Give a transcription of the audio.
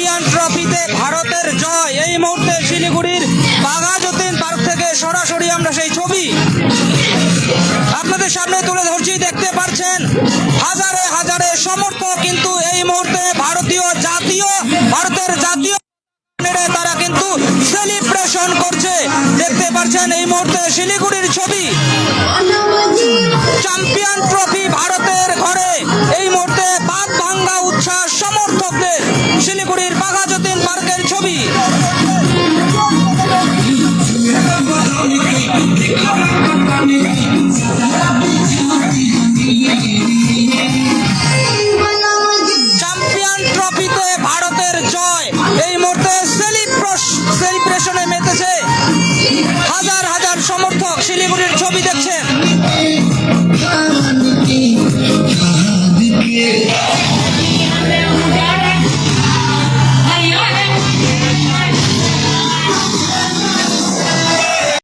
Champion ট্রফিতে ভারতের জয়। এই মুহূর্তে শিলিগুড়ির বাঘাযতীন পার্ক থেকে সরাসরি আমরা সেই ছবি আপনাদের সামনে তুলে ধরছি। দেখতে পাচ্ছেন, হাজারে হাজারে সমর্থক কিন্তু এই মুহূর্তে ভারতীয় জাতীয়, ভারতের জাতীয় তারা কিন্তু সেলিব্রেশন করছে। দেখতে পাচ্ছেন, এই মুহূর্তে শিলিগুড়ির ছবি। চ্যাম্পিয়ন ট্রফি ভারতের ঘরে। এই মুহূর্তে বাদ ভাঙ্গা উচ্ছ্বাস সমর্থকদের। জলপাইগুড়ির বাঘাযতীন মার্কের ছবি। চ্যাম্পিয়ন ট্রফিতে ভারতের জয়। এই মুহূর্তে সেলিব্রেশনে মেতেছে হাজার হাজার সমর্থক শিলিগুড়ির ছবি দেখছেন।